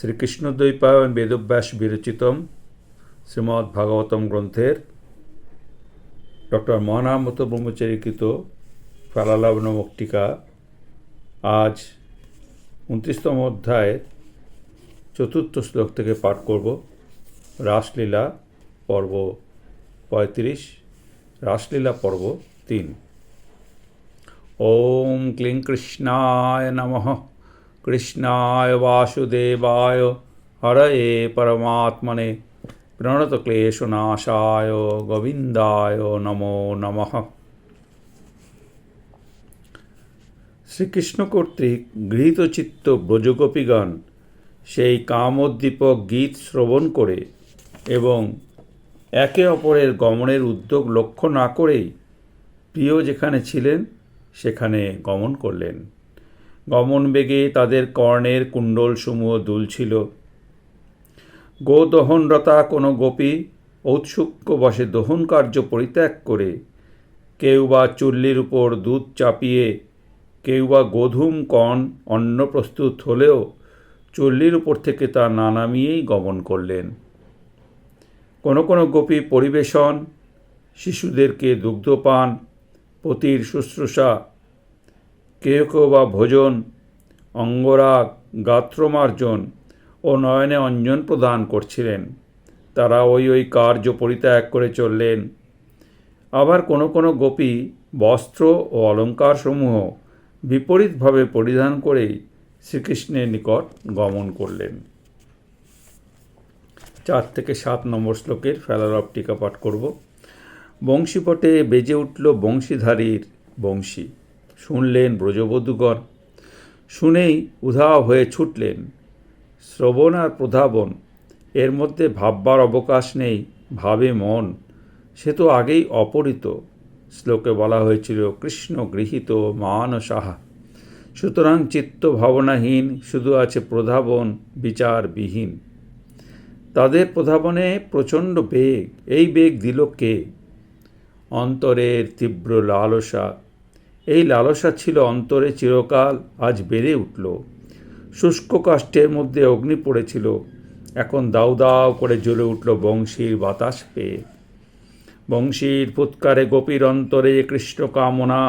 শ্রীকৃষ্ণদ্বৈপায়ন বেদব্যাস বিরচিতম শ্রীমদ্ ভাগবতম গ্রন্থের। ডক্টর মহানামত ব্রহ্মচারীকৃত ফালালাভ নামক টিকা আজ উনত্রিশতম অধ্যায়ের চতুর্থ শ্লোক থেকে পাঠ করব। রাসলীলা পর্ব পঁয়ত্রিশ, রাসলীলা পর্ব তিন। ওম ক্লিং কৃষ্ণায় নমঃ। কৃষ্ণায় বাসুদেবায় হরয়ে পরমাত্মনে প্রণতক্লেশনাশায় গোবিন্দায় নমো নমঃ শ্রীকৃষ্ণ কর্তৃক গৃহীতচিত্ত ব্রজগোপীগণ সেই কামোদ্দীপক গীত শ্রবণ করে এবং একে অপরের গমনের উদ্যোগ লক্ষ্য না করেই প্রিয় যেখানে ছিলেন, সেখানে গমন করলেন। গমন বেগে তাদের কর্ণের কুণ্ডলসমূহ দুলছিল। গোদহনরতা কোনো গোপী ঔৎসুক্য বসে দহন কার্য পরিত্যাগ করে কেউ বা চুল্লির উপর দুধ চাপিয়ে, কেউ বা গোধূম, কণ, অন্ন প্রস্তুত হলেও চুল্লির উপর থেকে তা না নামিয়েই গমন করলেন। কোনো কোনো গোপী পরিবেশন, শিশুদেরকে দুগ্ধপান, পতির শুশ্রূষা কেউ কেউ বা ভোজন, অঙ্গরাগ, গাত্রমার্জন ও নয়নে অঞ্জন প্রদান করছিলেন। তারা ওই ওই কার্য পরিত্যাগ করে চললেন। আবার কোনো কোনো গোপী বস্ত্র ও অলঙ্কারসমূহ বিপরীতভাবে পরিধান করেই শ্রীকৃষ্ণের নিকট গমন করলেন। চার থেকে সাত নম্বর শ্লোকের ফেলার অফ টিকা পাঠ করব। বংশীপটে বেজে উঠল বংশীধারীর বংশী। শুনলেন ব্রজবধূগণ। শুনেই উধাও হয়ে ছুটলেন। শ্রবণ আর প্রধাবন, এর মধ্যে ভাববার অবকাশ নেই, ভাবে মন, সে তো আগেই অপরিত। শ্লোকে বলা হয়েছিল, কৃষ্ণ গৃহীত মান সাহা সুতরাং চিত্ত ভাবনাহীন, শুধু আছে প্রধাবন, বিচারবিহীন। তাদের প্রধাবনে প্রচণ্ড বেগ, এই বেগ দিল কে? অন্তরের তীব্র লালসা এই লালসা ছিল অন্তরে চিরকাল, আজ বেড়ে উঠল। শুষ্ক কাষ্টের মধ্যে অগ্নি পড়েছিল। এখন দাউ দাউ করে জ্বলে উঠল বংশীর বাতাস পেয়ে। বংশীর ফুৎকারে গোপীর অন্তরে কৃষ্ণ কামনা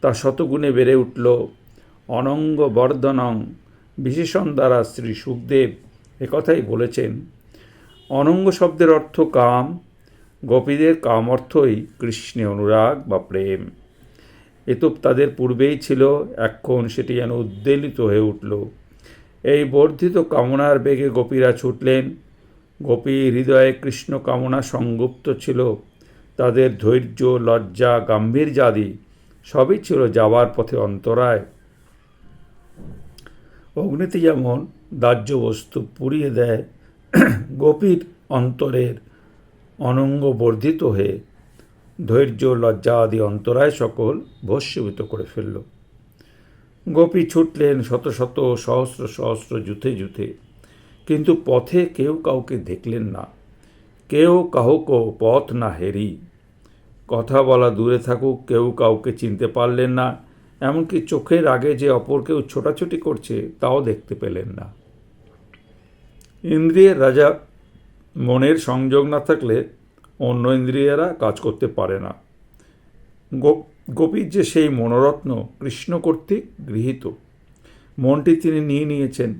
তা শতগুণে বেড়ে উঠল। অনঙ্গ বর্ধনং বিশেষণ দ্বারা শ্রী সুখদেব একথাই বলেছেন, অনঙ্গ শব্দের অর্থ কাম, গোপীদের কাম অর্থই কৃষ্ণে অনুরাগ বা প্রেম। এ তো তাদের পূর্বেই ছিল এখন সেটি যেন উদ্বেলিত হয়ে উঠল। এই বর্ধিত কামনার বেগে গোপীরা ছুটলেন। গোপী হৃদয়ে কৃষ্ণ কামনা সংগুপ্ত ছিল। তাদের ধৈর্য, লজ্জা গাম্ভীর্যাদি সবই ছিল যাওয়ার পথে অন্তরায়। অগ্নিতে যেমন দাহ্য বস্তু পুড়িয়ে দেয়, গোপীর অন্তরের অনঙ্গ বর্ধিত হয়ে ধৈর্য, লজ্জা আদি অন্তরায় সকল ভস্মীভূত করে ফেলল। গোপী ছুটলেন শত শত, সহস্র সহস্র, যুথে যুথে। কিন্তু পথে কেউ কাউকে দেখলেন না। কেউ কাহুকো পথ না হেরি। কথা বলা দূরে থাকুক, কেউ কাউকে চিনতে পারলেন না। এমনকি চোখের আগে যে অপর কেউ ছোটাছুটি করছে, তাও দেখতে পেলেন না। ইন্দ্রিয়ের রাজা মনের সংযোগ না থাকলে অন্য ইন্দ্রিয়েরা কাজ করতে পারে না। গোপীর যে সেই মনোরত্ন কৃষ্ণ কর্তৃক গৃহীত। মনটি তিনি নিয়ে নিয়েছেন।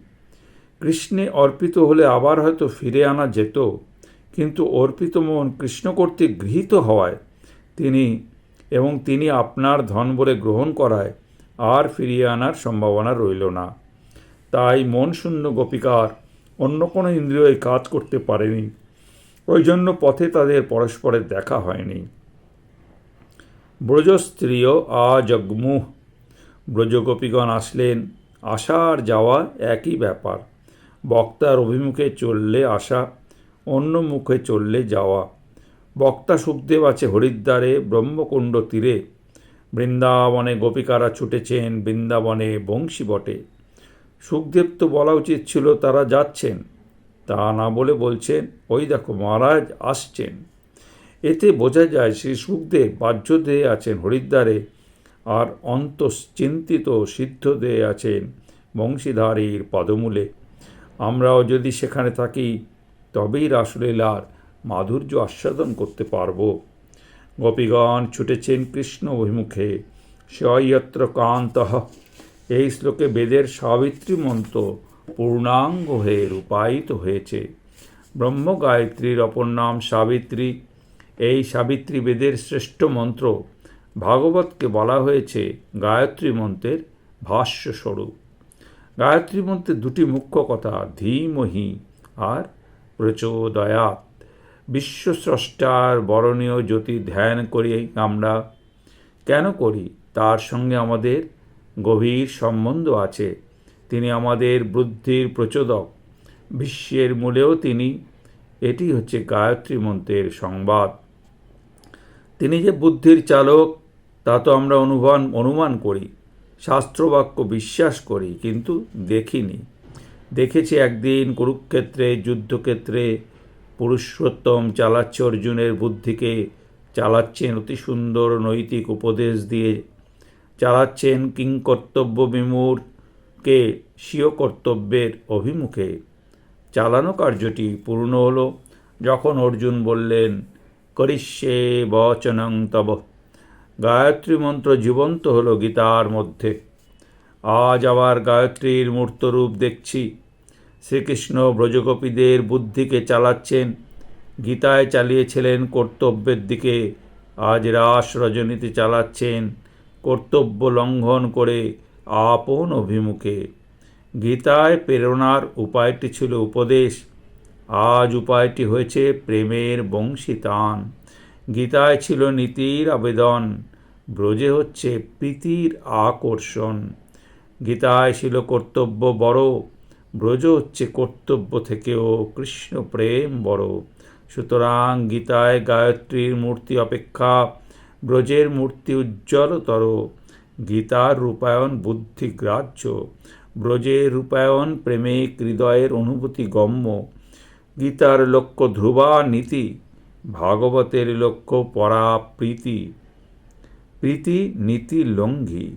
কৃষ্ণে অর্পিত হলে আবার হয়তো ফিরে আনা যেত, কিন্তু অর্পিত মন কৃষ্ণ কর্তৃক গৃহীত হওয়ায় তিনি এবং তিনি আপনার ধন বলে গ্রহণ করায় আর ফিরিয়ে আনার সম্ভাবনা রইল না। তাই মন শূন্য গোপিকার অন্য কোনো ইন্দ্রিয় কাজ করতে পারেনি। ওই জন্য পথে তাদের পরস্পরের দেখা হয়নি। ব্রজস্ত্রীয় আজগ্মুহ ব্রজগোপীগণ আসলেন। আসা আর যাওয়া একই ব্যাপার। বক্তার অভিমুখে চললে আসা অন্য মুখে চললে যাওয়া। বক্তা সুখদেব আছে হরিদ্বারে, ব্রহ্মকুণ্ড তীরে। বৃন্দাবনে গোপিকারা ছুটেছেন, বৃন্দাবনে বংশী বটে। সুখদেব তো বলা উচিত ছিল তারা যাচ্ছেন। তা না বলে বলছেন, ওই দেখো মহারাজ আসছেন। এতে বোঝা যায় শ্রী সুখদেব বাহ্যদেহে আছেন হরিদ্বারে আর অন্তশ্চিন্তিত সিদ্ধদেহে আছেন বংশীধারীর পদমূলে। আমরাও যদি সেখানে থাকি, তবেই রাসলীলার মাধুর্য আস্বাদন করতে পারব। গোপীগণ ছুটেছেন কৃষ্ণ অভিমুখে। সয়ত্র কান্ত, এই শ্লোকে বেদের সাবিত্রী মন্ত্র পূর্ণাঙ্গ হয়ে রূপায়িত হয়েছে। ব্রহ্ম গায়ত্রীর অপর নাম সাবিত্রী। এই সাবিত্রী বেদের শ্রেষ্ঠ মন্ত্র ভাগবতকে বলা হয়েছে গায়ত্রী মন্ত্রের ভাষ্য স্বরূপ গায়ত্রী মন্ত্রের দুটি মুখ্য কথা, ধীমহি আর প্রচোদয়াত বিশ্বস্রষ্টার বরণীয় জ্যোতি ধ্যান করি আমরা কেন করি? তার সঙ্গে আমাদের গভীর সম্বন্ধ আছে। তিনি আমাদের বুদ্ধির প্রচোদক। বিশ্বের মূলেও তিনি। এটি হচ্ছে গায়ত্রী মন্ত্রের সংবাদ। তিনি যে বুদ্ধির চালক, তা তো আমরা অনুমান অনুমান করি, শাস্ত্রবাক্য বিশ্বাস করি, কিন্তু দেখিনি। দেখেছি একদিন কুরুক্ষেত্রে, যুদ্ধক্ষেত্রে পুরুষোত্তম চালাচ্ছে অর্জুনের বুদ্ধিকে, চালাচ্ছেন অতি সুন্দর নৈতিক উপদেশ দিয়ে, চালাচ্ছেন কিংকর্তব্য বিমূরকে স্বীয় কর্তব্যের অভিমুখে চালানো কার্যটি পূর্ণ হল যখন অর্জুন বললেন, করিষ্যে বচনং তব। গায়ত্রী মন্ত্র জীবন্ত হল গীতার মধ্যে। আজ আবার গায়ত্রীর মূর্তরূপ দেখছি। শ্রীকৃষ্ণ ব্রজগোপীদের বুদ্ধিকে চালাচ্ছেন। গীতায় চালিয়েছিলেন কর্তব্যের দিকে। আজ রাস রজনীতে চালাচ্ছেন কর্তব্য লঙ্ঘন করে আপন অভিমুখে। গীতায় প্রেরণার উপায়টি ছিল উপদেশ। আজ উপায়টি হয়েছে প্রেমের বংশীতান। গীতায় ছিল নীতির আবেদন। ব্রজে হচ্ছে প্রীতির আকর্ষণ। গীতায় ছিল কর্তব্য বড়। ব্রজ হচ্ছে কর্তব্য থেকেও কৃষ্ণ প্রেম বড়। সুতরাং গীতায় গায়ত্রীর মূর্তি অপেক্ষা ব্রজের মূর্তি উজ্জ্বলতর। গীতার রূপায়ণ বুদ্ধিগ্রাহ্য ব্রজের রূপায়ণ প্রেমিক হৃদয়ের অনুভূতি গম্য, গীতার লক্ষ্য ধ্রুবা নীতি, ভাগবতের লক্ষ্য পরা প্রীতি। প্রীতি নীতি লঙ্ঘী,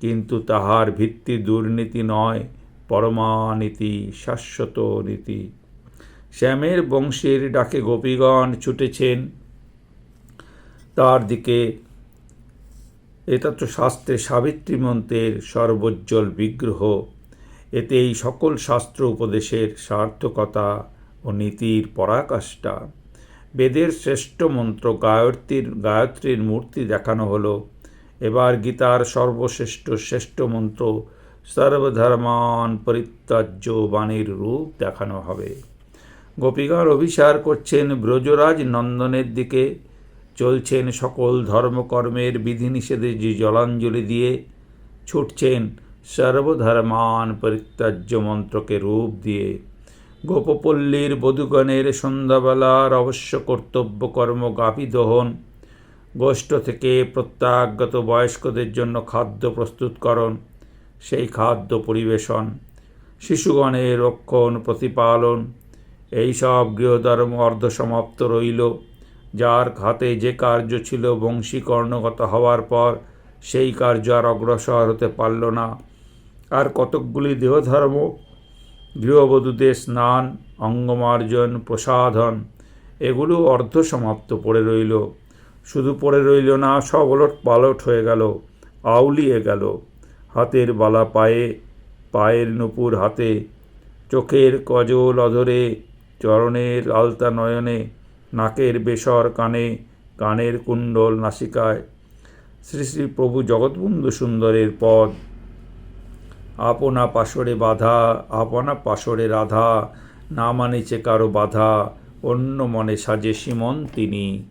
কিন্তু তাহার ভিত্তি দুর্নীতি নয় পরমানীতি শাশ্বত নীতি। শ্যামের বংশের ডাকে গোপীগণ ছুটেছেন। তার দিকে এটা তো শাস্ত্রে সাবিত্রী মন্ত্রের সর্বোজ্জ্বল বিগ্রহ। এতে এই সকল শাস্ত্র উপদেশের সার্থকতা ও নীতির পরাকাষ্ঠা। বেদের শ্রেষ্ঠ মন্ত্র গায়ত্রীর গায়ত্রীর মূর্তি দেখানো হলো। এবার গীতার সর্বশ্রেষ্ঠ শ্রেষ্ঠ মন্ত্র সর্বধর্মান পরিত্যাজ্য বাণীর রূপ দেখানো হবে। গোপীগণ অভিসার করছেন ব্রজরাজ নন্দনের দিকে। চলছেন সকল ধর্মকর্মের বিধিনিষেধে যে জলাঞ্জলি দিয়ে ছুটছেন সর্বধর্মান পরিত্যাজ্য মন্ত্রকে রূপ দিয়ে। গোপপল্লীর বধূগণের সন্ধ্যাবেলার অবশ্য কর্তব্য কর্ম গাভী দহন গোষ্ঠ থেকে প্রত্যাগত বয়স্কদের জন্য খাদ্য প্রস্তুতকরণ সেই খাদ্য পরিবেশন, শিশুগণের রক্ষণ, প্রতিপালন, এইসব গৃহধর্ম অর্ধসমাপ্ত রইল। যার হাতে যে কার্য ছিল বংশী কর্ণগত হওয়ার পর সেই কার্য আর অগ্রসর হতে পারল না। আর কতকগুলি দেহধর্ম, গৃহবধূদের স্নান, অঙ্গমার্জন, প্রসাধন, এগুলো অর্ধসমাপ্ত পড়ে রইল। শুধু পড়ে রইল না, সব ওলট পালট হয়ে গেল, আউলিয়ে গেল। হাতের বালা পায়ে, পায়ের নুপুর হাতে, চোখের কজল অধরে, চরণের আলতা নয়নে নাকের বেসর, কানে, কানের কুণ্ডল নাসিকায়। শ্রী শ্রী প্রভু জগৎবন্ধু সুন্দরের পদ। আপনা পাশরে বাধা, আপনা পাশরে রাধা, না মানিছে কারও বাধা, অন্য মনে সাজে সীমন তিনি।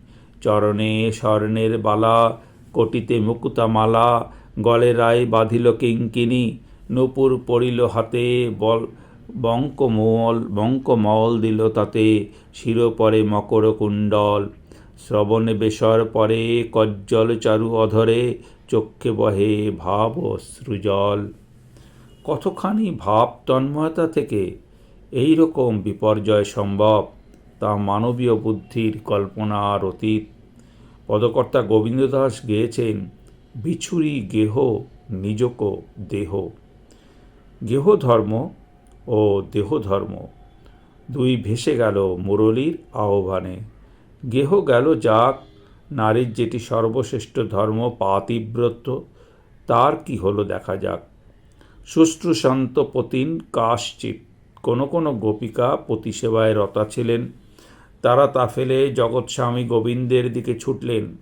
চরণে স্বর্ণের বালা, কটিতে মুকুতা মালা, গলে রায় বাঁধিল কিঙ্কিনি নূপুর পড়িল হাতে বল বঙ্কমল বঙ্কমল দিল তাতে শিরোপরে মকর কুণ্ডল। শ্রবণে বেসর পরে কজ্জল চারু অধরে চক্ষে বহে ভাব সৃজল। কতখানি ভাব তন্ময়তা থেকে এই রকম বিপর্যয় সম্ভব, তা মানবীয় বুদ্ধির কল্পনার অতীত। পদকর্তা গোবিন্দ দাস গেয়েছেন বিছুরি গেহ নিজক দেহ। গেহ ধর্ম ও দেহধর্ম। দুই ভেসে গেল মুরলীর আহ্বানে। গেহ গেল যাক, নারীর যেটি সর্বশ্রেষ্ঠ ধর্ম পাতিব্রত তার কি হলো দেখা যাক। শুশ্রূষান্ত পতিন কাশ্চিত কোনো কোনো গোপিকা পতি সেবায় রতা ছিলেন। তারা তা ফেলে জগৎস্বামী গোবিন্দের দিকে ছুটলেন।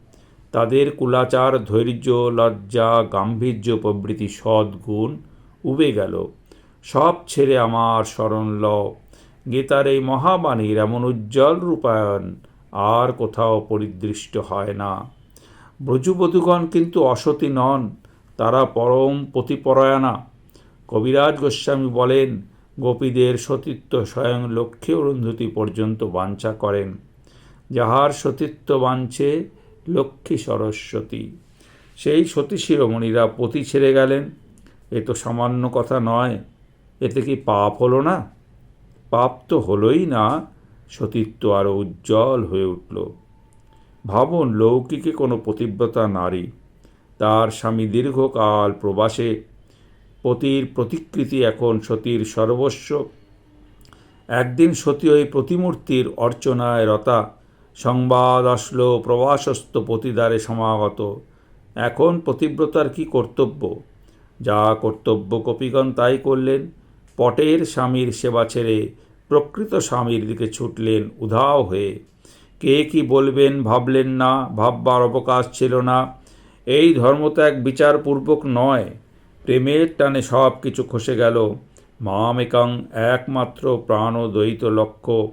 তাদের কুলাচার, ধৈর্য, লজ্জা, গাম্ভীর্য প্রভৃতি সদ্গুণ উবে গেল। সব ছেড়ে আমার স্মরণ ল গীতার এই মহাবাণীর এমন উজ্জ্বল রূপায়ণ আর কোথাও পরিদৃষ্ট হয় না। ব্রজবধূগণ কিন্তু অসতী নন, তারা পরম পতিপরায়ণা। কবিরাজ গোস্বামী বলেন, গোপীদের সতীত্ব স্বয়ং লক্ষ্মী অরুন্ধতী পর্যন্ত বাঞ্ছা করেন। যাহার সতীত্ব বাঞ্ছে লক্ষ্মী সরস্বতী। সেই সতী শিরোমণিরা পতি ছেড়ে গেলেন, এ তো সামান্য কথা নয়। এতে কি পাপ হলো না? পাপ তো হলোই না, সতীত্ব আরও উজ্জ্বল হয়ে উঠল। ভাবুন, লৌকিকে কোনো প্রতিব্রতা নারী, তার স্বামী দীর্ঘকাল প্রবাসে, পতির প্রতিকৃতি এখন সতীর সর্বস্ব। একদিন সতী ওই প্রতিমূর্তির অর্চনায় রতা সংবাদ আসলো, প্রবাসস্থ পতিদারে সমাগত। এখন পতিব্রতার কি কর্তব্য? যা কর্তব্য কপিগণ তাই করলেন। পটের স্বামীর সেবা ছেড়ে প্রকৃত স্বামীর দিকে ছুটলেন উধাও হয়ে। কে কি বলবেন ভাবলেন না, ভাববার অবকাশ ছিল না। এই ধর্মত্যাগ বিচারপূর্বক নয়, প্রেমের টানে সব কিছু খসে গেল। মামেকাং একমাত্র প্রাণদ্বৈত লক্ষ্য।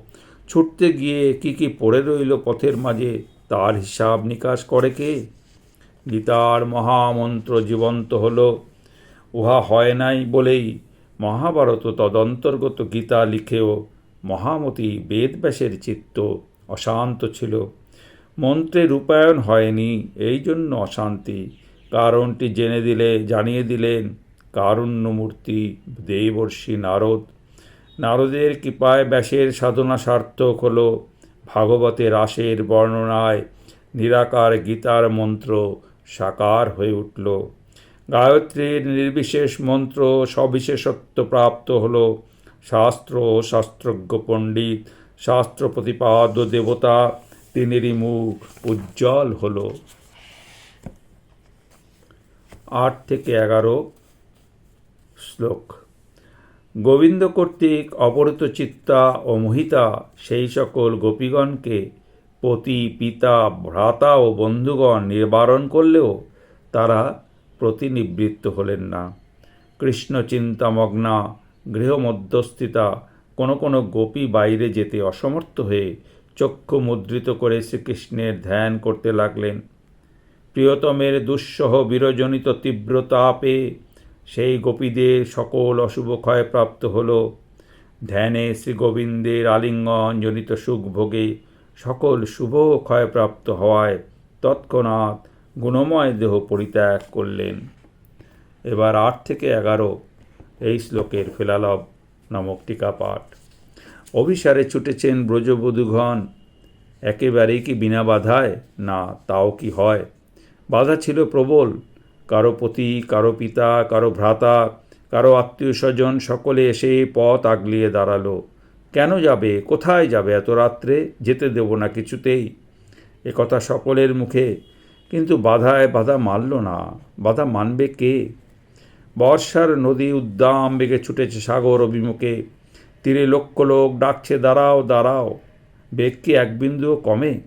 ছুটতে গিয়ে কি কি পড়ে রইল পথের মাঝে, তার হিসাব নিকাশ করে কে? গীতার মহামন্ত্র জীবন্ত হল। উহা হয় নাই বলেই মহাভারত তদন্তর্গত গীতা লিখেও মহামতি বেদব্যাসের চিত্ত অশান্ত ছিল। মন্ত্রে রূপায়ণ হয়নি, এই জন্য অশান্তি। কারণটি জেনে দিলে, জানিয়ে দিলেন, কারুণ্যমূর্তি দেবর্ষী নারদ। নারদের কৃপায় ব্যাসের সাধনা সার্থক হল। ভাগবতের রাসের বর্ণনায় নিরাকার গীতার মন্ত্র সাকার হয়ে উঠল। গায়ত্রীর নির্বিশেষ মন্ত্র সবিশেষত্ব প্রাপ্ত হল। শাস্ত্র ও শাস্ত্রজ্ঞ পণ্ডিত, শাস্ত্র প্রতিপাদ্য দেবতা, তিনেরই মুখ উজ্জ্বল হল। আট থেকে এগারো শ্লোক। গোবিন্দ কর্তৃক অপহৃত চিত্তা ও মোহিতা সেই সকল গোপীগণকে পতি, পিতা, ভ্রাতা ও বন্ধুগণ নির্বারণ করলেও তারা প্রতিনিবৃত্ত হলেন না। কৃষ্ণ চিন্তামগ্না গৃহমধ্যস্থিতা কোনো কোনো গোপী বাইরে যেতে অসমর্থ হয়ে চক্ষু মুদ্রিত করে শ্রীকৃষ্ণের ধ্যান করতে লাগলেন। প্রিয়তমের দুঃসহ বিরজনিত তীব্র তাপে সেই গোপীদের সকল অশুভ ক্ষয়প্রাপ্ত হল। ধ্যানে শ্রী গোবিন্দের আলিঙ্গন জনিত সুখ ভোগে সকল শুভ ক্ষয়প্রাপ্ত হওয়ায় তৎক্ষণাৎ গুণময় দেহ পরিত্যাগ করলেন। এবার আট থেকে এগারো এই শ্লোকের ফেলালব নামক টিকা পাঠ। অভিসারে ছুটেছেন ব্রজবধূগণ, একেবারেই কি বিনা বাধায়? না, তাও কি হয়? বাধা ছিল প্রবল। কারও পতি, কারও পিতা, কারও ভ্রাতা, কারও আত্মীয় স্বজন সকলে এসে পথ আগলিয়ে দাঁড়াল। কেন যাবে? কোথায় যাবে? এত রাত্রে যেতে দেব না কিছুতেই। একথা সকলের মুখে কিন্তু বাধায় বাধা মানল না। বাধা মানবে কে? বর্ষার নদী উদ্দাম বেগে ছুটেছে সাগর অভিমুখে। তীরে লক্ষ লোক ডাকছে, দাঁড়াও দাঁড়াও। বেগ কি এক বিন্দুও কমে?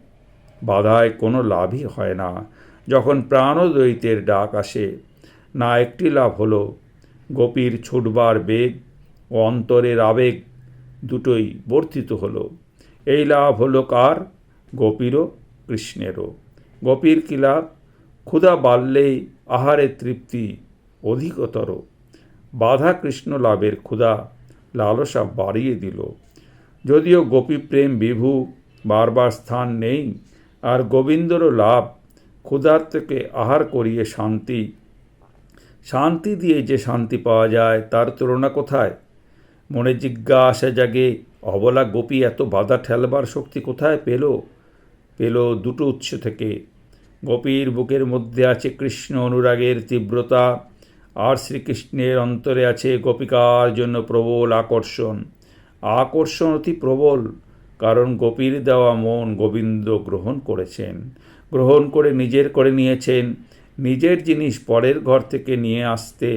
বাধায় কোনো লাভই হয় না। যখন প্রাণদ্বৈতের ডাক আসে, না একটি লাভ হলো। গোপীর ছুটবার বেগ ও অন্তরের আবেগ দুটোই বর্ধিত হলো। এই লাভ হলো কার? গোপীরও, কৃষ্ণেরও। গোপীর কি লাভ ক্ষুধা বাড়লেই আহারের তৃপ্তি অধিকতর। বাধা কৃষ্ণ লাভের ক্ষুধা লালসা বাড়িয়ে দিল। যদিও গোপী প্রেম বিভু বারবার স্থান নেই, আর গোবিন্দরও লাভ ক্ষুধার থেকে আহার করিয়ে শান্তি শান্তি দিয়ে যে শান্তি পাওয়া যায় তার তুলনা কোথায়? মনে জিজ্ঞাসা জাগে, অবলা গোপী এত বাধা ঠেলবার শক্তি কোথায় পেল? পেল দুটো উৎস থেকে। গোপীর বুকের মধ্যে আছে কৃষ্ণ অনুরাগের তীব্রতা, আর শ্রীকৃষ্ণের অন্তরে আছে গোপিকার জন্য প্রবল আকর্ষণ। আকর্ষণ অতি প্রবল, কারণ গোপীর দেওয়া মন গোবিন্দ গ্রহণ করেছেন। গ্রহণ করে নিজের করে নিয়েছেন। নিজের জিনিস পরের ঘর থেকে নিয়ে আসতে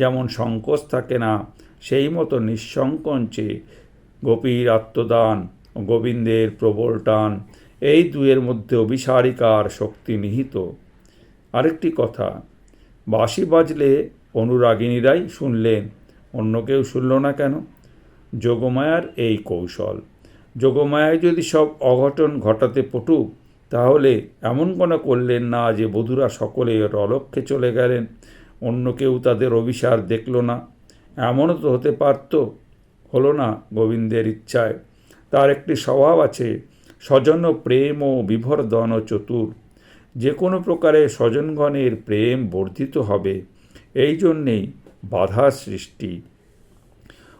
যেমন সংকোচ থাকে না, সেই মতো নিঃসংকোচে গোপীর আত্মদান গোবিন্দের প্রবল টান এই দুয়ের মধ্যে অভিসারিকার শক্তি নিহিত। আরেকটি কথা, বাঁশি বাজলে অনুরাগিনীরাই শুনলেন, অন্য কেউ শুনল না কেন? যোগমায়ার এই কৌশল। যোগমায়ায় যদি সব অঘটন ঘটাতে পটুক তাহলে এমন কোনো করলেন না যে বধূরা সকলে অলক্ষে চলে গেলেন, অন্য কেউ তাদের অভিসার দেখল না। এমনও তো হতে পারত, হলো না গোবিন্দের ইচ্ছায়। তার একটি স্বভাব আছে স্বজন প্রেম ও বিভর্দন ও চতুর। যে কোনো প্রকারে স্বজনগণের প্রেম বর্ধিত হবে। এই জন্যেই বাধা সৃষ্টি।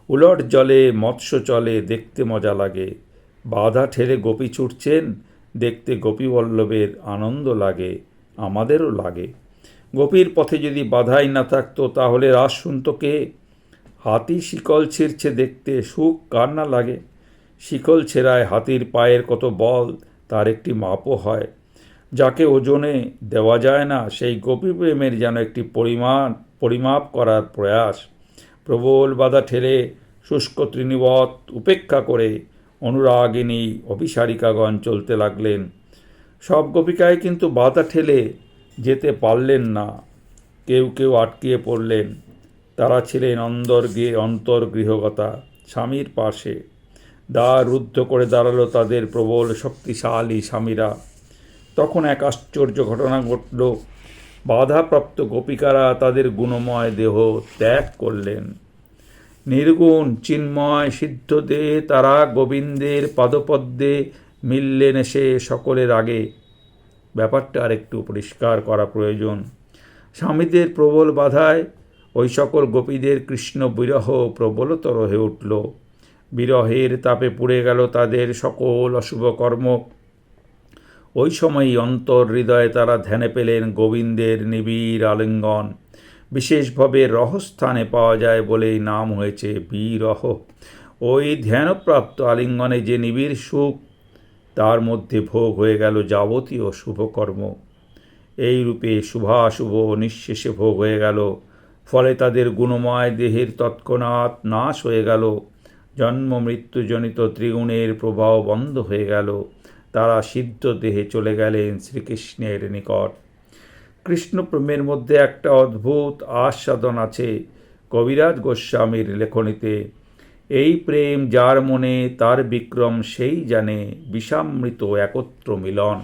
উলট জলে, মৎস্য চলে, দেখতে মজা লাগে। বাধা ঠেলে গোপী ছুটছেন, দেখতে গোপীবল্লভের আনন্দ লাগে, আমাদেরও লাগে। গোপীর পথে যদি বাধাই না থাকতো, তাহলে রাস শুনত কে? হাতি শিকল ছিঁড়ছে দেখতে, সুখ কার না লাগে? শিকল ছেঁড়ায় হাতির পায়ের কত বল, তার একটি মাপও হয়। যাকে ওজনে দেওয়া যায় না, সেই গোপী প্রেমের যেন একটি পরিমাণ, পরিমাপ করার প্রয়াস। প্রবল বাধা ঠেলে শুষ্ক তৃণবৎ উপেক্ষা করে অনুরাগিনী অভিসারিকাগণ চলতে লাগলেন। সব গোপিকায় কিন্তু বাধা ঠেলে যেতে পারলেন না। কেউ কেউ আটকিয়ে পড়লেন। তারা ছিলেন অন্তর্গৃহে অন্তর্গৃহগতা, স্বামীর পাশে। দ্বার রুদ্ধ করে দাঁড়াল তাদের প্রবল শক্তিশালী স্বামীরা। তখন এক আশ্চর্য ঘটনা ঘটল। বাধাপ্রাপ্ত গোপিকারা তাদের গুণময় দেহ ত্যাগ করলেন। নির্গুণ, চিন্ময়, সিদ্ধ দে তারা গোবিন্দের পাদপদ্মে মিললেন এসে সকলের আগে। ব্যাপারটা আর একটু পরিষ্কার করা প্রয়োজন। স্বামীদের প্রবল বাধায় ওই সকল গোপীদের কৃষ্ণ বিরহ প্রবলতর হয়ে উঠল। বিরহের তাপে পুড়ে গেল তাদের সকল অশুভ কর্ম। ওই সময়ই অন্তর হৃদয়ে তারা ধ্যানে পেলেন গোবিন্দের নিবিড় আলিঙ্গন। বিশেষভাবে রহস্থানে পাওয়া যায় বলেই নাম হয়েছে বিরহ। ওই ধ্যানপ্রাপ্ত আলিঙ্গনে যে নিবিড় সুখ, তার মধ্যে ভোগ হয়ে গেল যাবতীয় শুভকর্ম এই রূপে শুভাশুভ নিঃশেষে ভোগ হয়ে গেল। ফলে তাদের গুণময় দেহের তৎক্ষণাৎ নাশ হয়ে গেল। জন্ম মৃত্যুজনিত ত্রিগুণের প্রভাব বন্ধ হয়ে গেল। তারা সিদ্ধ দেহে চলে গেলেন শ্রীকৃষ্ণের নিকট। কৃষ্ণপ্রেমের মধ্যে একটা অদ্ভুত আস্বাদন আছে কবিরাজ গোস্বামীর লেখনীতে। এই প্রেম যার মনে, তার বিক্রম সেই জানে, বিষামৃত একত্র মিলন।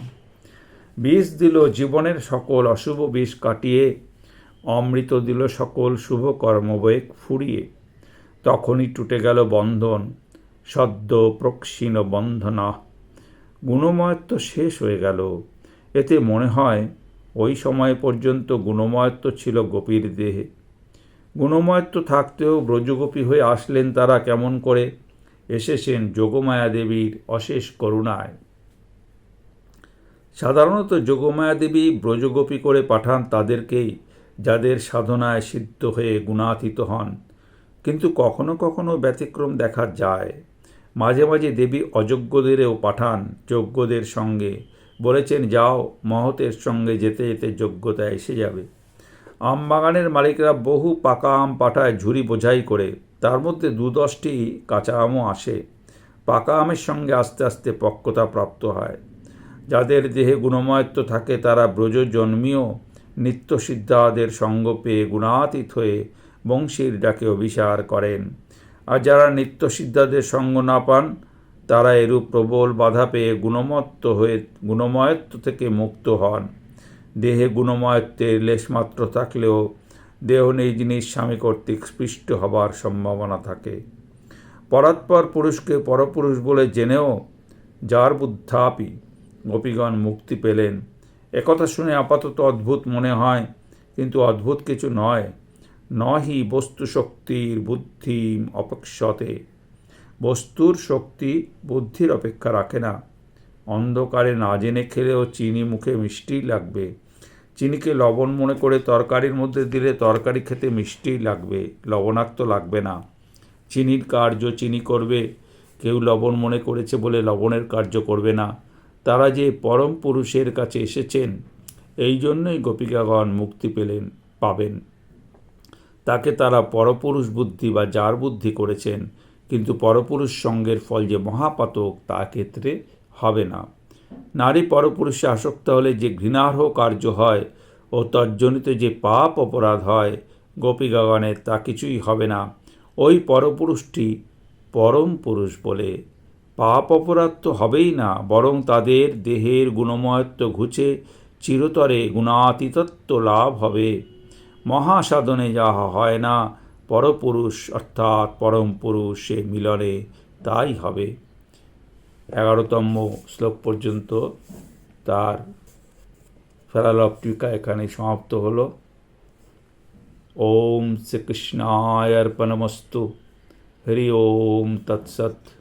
বিষ দিল জীবনের সকল অশুভ বিষ কাটিয়ে, অমৃত দিল সকল শুভ কর্মবেগ ফুরিয়ে। তখনই টুটে গেল বন্ধন, সদ্য প্রক্ষীণ বন্ধনা। গুণময়ত্ব শেষ হয়ে গেল। এতে মনে হয়, ওই সময় পর্যন্ত গুণময়ত্ব ছিল গোপীর দেহে। গুণময়ত্ব থাকতেও ব্রজগোপী হয়ে আসলেন তারা কেমন করে? এসেছেন যোগমায়া দেবীর অশেষ করুণায়। সাধারণত যোগমায়া দেবী ব্রজগোপী করে পাঠান তাদেরকেই, যাদের সাধনায় সিদ্ধ হয়ে গুণাতীত হন। কিন্তু কখনো কখনো ব্যতিক্রম দেখা যায়। মাঝে মাঝে দেবী অযোগ্যদেরও পাঠান যোগ্যদের সঙ্গে। বলেছেন, যাও, মহতের সঙ্গে যেতে যেতে যোগ্যতা এসে যাবে। আম বাগানের মালিকরা বহু পাকা আম পাঠায় ঝুড়ি বোঝাই করে। তার মধ্যে দু দশটি কাঁচা আমও আসে। পাকা আমের সঙ্গে আস্তে আস্তে পক্কতা প্রাপ্ত হয়। যাদের দেহে গুণময়ত্ব থাকে, তারা ব্রজ জন্মীয় নিত্যসিদ্ধাদের সঙ্গ পেয়ে গুণাতীত হয়ে বংশীর ডাকে অভিসার করেন। আর যারা নিত্যসিদ্ধাদের সঙ্গ না পান, তারা এরূপ প্রবল বাধা পেয়ে গুণমত্ত হয়ে, গুণময়ত্ব থেকে মুক্ত হন। দেহে গুণময়ত্বের লেশমাত্র থাকলেও দেহ নেই জিনিস স্বামী কর্তৃক স্পৃষ্ট হবার সম্ভাবনা থাকে। পরাৎপর পুরুষকে পরপুরুষ বলে জেনেও যার বুদ্ধাপি গোপীগণ মুক্তি পেলেন। একথা শুনে আপাতত অদ্ভুত মনে হয়, কিন্তু অদ্ভুত কিছু নয়। নহি বস্তু শক্তির বুদ্ধি অপেক্ষতে। বস্তুর শক্তি বুদ্ধির অপেক্ষা রাখে না। অন্ধকারে না জেনে খেলেও চিনি মুখে মিষ্টি লাগবে। চিনিকে লবণ মনে করে তরকারির মধ্যে দিলে তরকারি খেতে মিষ্টি লাগবে, লবণাক্ত লাগবে না। চিনির কার্য চিনি করবে, কেউ লবণ মনে করেছে বলে লবণের কার্য করবে না। তারা যে পরম পুরুষের কাছে এসেছেন, এই জন্যই গোপিকাগণ মুক্তি পেলেন, পাবেন। তাকে তারা পরপুরুষ বুদ্ধি বা যার বুদ্ধি করেছেন, কিন্তু পরপুরুষ সঙ্গের ফল যে মহাপাতক, তা ক্ষেত্রে হবে না। নারী পরপুরুষে আসক্ত হলে যে ঘৃণার্হ কার্য হয় ও তজ্জনিত যে পাপ অপরাধ হয় গোপীগগণের তা কিছুই হবে না। ওই পরপুরুষটি পরম পুরুষ বলে। পাপ অপরাধ তো হবেই না, বরং তাদের দেহের গুণময়ত্ব ঘুচে চিরতরে গুণাতীতত্ব লাভ হবে। মহাসাধনে যাহা হয় না, পরপুরুষ অর্থাৎ পরম পুরুষে মিলনে তাই হবে। এগারোতম শ্লোক পর্যন্ত তার ফেরালভ টিকা এখানে সমাপ্ত হলো। ওম শ্রীকৃষ্ণায় অর্পণমস্তু। হরি ওম তৎসৎ।